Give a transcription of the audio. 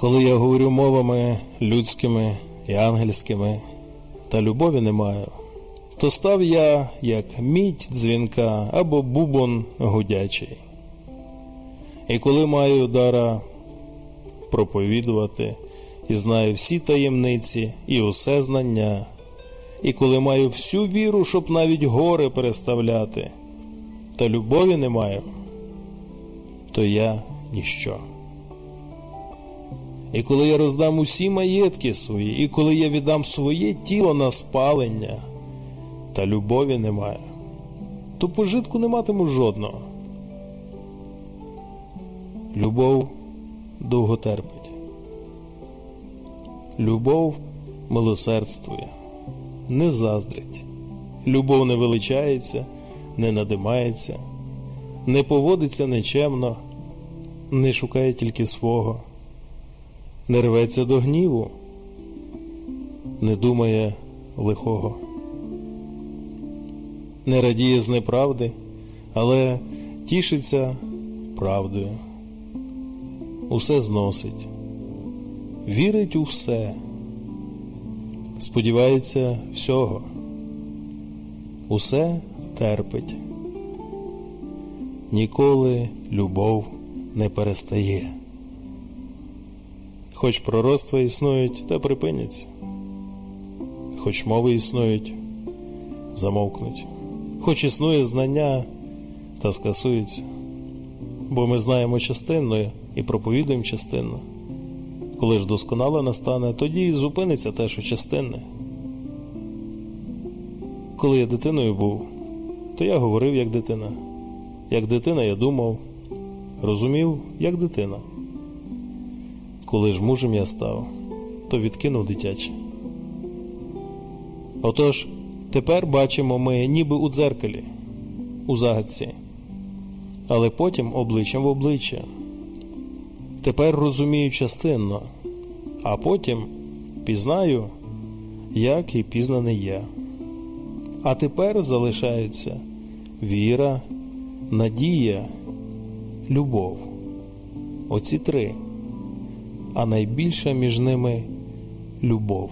Коли я говорю мовами людськими і ангельськими, та любові не маю, то став я як мідь дзвінка або бубон гудячий. І коли маю дара проповідувати і знаю всі таємниці і усе знання, і коли маю всю віру, щоб навіть гори переставляти, та любові не маю, то я ніщо. І коли я роздам усі маєтки свої, і коли я віддам своє тіло на спалення, та любові немає, то пожитку не матиму жодного. Любов довго терпить. Любов милосердствує, не заздрить. Любов не величається, не надимається, не поводиться нечемно, не шукає тільки свого, не рветься до гніву, не думає лихого, не радіє з неправди, але тішиться правдою усе зносить, вірить у все, сподівається всього, усе терпить. Ніколи любов не перестає. Хоч пророцтва існують, та припиняться, хоч мови існують, замовкнуть, хоч існує знання, та скасуються бо ми знаємо частинно і проповідуємо частинно. Коли ж досконало настане, тоді і зупиниться те, що частинне. Коли я дитиною був, то я говорив як дитина. Як дитина я думав, розумів, як дитина. Коли ж мужем я став, то відкинув дитяче. Отож, тепер бачимо ми ніби у дзеркалі, у загадці але потім обличчям в обличчя. Тепер розумію частинно, а потім пізнаю, як і пізнаний є. А тепер залишаються віра, надія, любов. Оці три, а найбільша між ними любов.